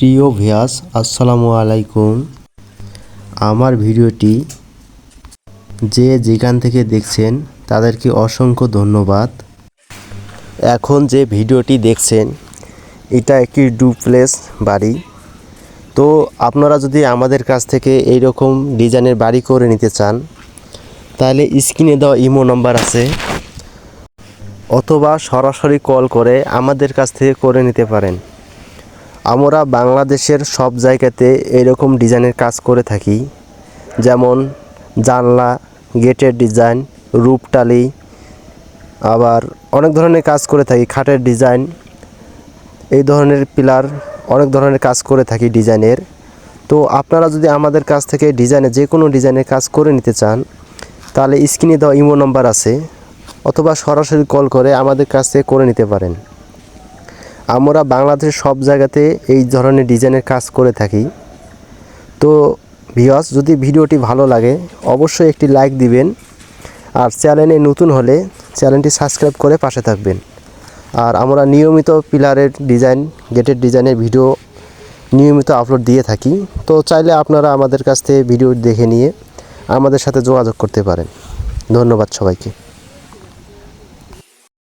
প্রিয় ভিয়াস আসসালামু আলাইকুম। আমার ভিডিওটি যে যেখান থেকে দেখছেন, তাদেরকে অসংখ্য ধন্যবাদ। এখন যে ভিডিওটি দেখছেন, এটা একটি ডুপ্লেস বাড়ি। তো আপনারা যদি আমাদের কাছ থেকে এই রকম ডিজাইনের বাড়ি করে নিতে চান, তাহলে স্ক্রিনে দেওয়া ইমো নাম্বার আছে, অথবা সরাসরি কল করে আমাদের কাছ থেকে করে নিতে পারেন। আমরা বাংলাদেশের সব জায়গাতে এরকম ডিজাইনের কাজ করে থাকি। যেমন জানলা, গেটের ডিজাইন রূপটালি আবার অনেক ধরনের কাজ করে থাকি, খাটের ডিজাইন। এই ধরনের পিলার অনেক ধরনের কাজ করে থাকি ডিজাইনের। তো আপনারা যদি আমাদের কাছ থেকে ডিজাইনে যে কোনো ডিজাইনের কাজ করে নিতে চান, তাহলে স্ক্রিনে দেওয়া ইমো নাম্বার আছে, অথবা সরাসরি কল করে আমাদের কাছ থেকে করে নিতে পারেন। আমরা বাংলাদেশের সব জায়গাতে এই ধরনের ডিজাইনের কাজ করে থাকি। তো ভিওয়াস যদি ভিডিওটি ভালো লাগে, অবশ্যই একটি লাইক দিবেন। আর চ্যানেলে নতুন হলে চ্যানেলটি সাবস্ক্রাইব করে পাশে থাকবেন। আর আমরা নিয়মিত পিলারের ডিজাইন গেটের ডিজাইনের ভিডিও নিয়মিত আপলোড দিয়ে থাকি। তো চাইলে আপনারা আমাদের কাছ থেকে ভিডিও দেখে নিয়ে আমাদের সাথে যোগাযোগ করতে পারেন। ধন্যবাদ সবাইকে।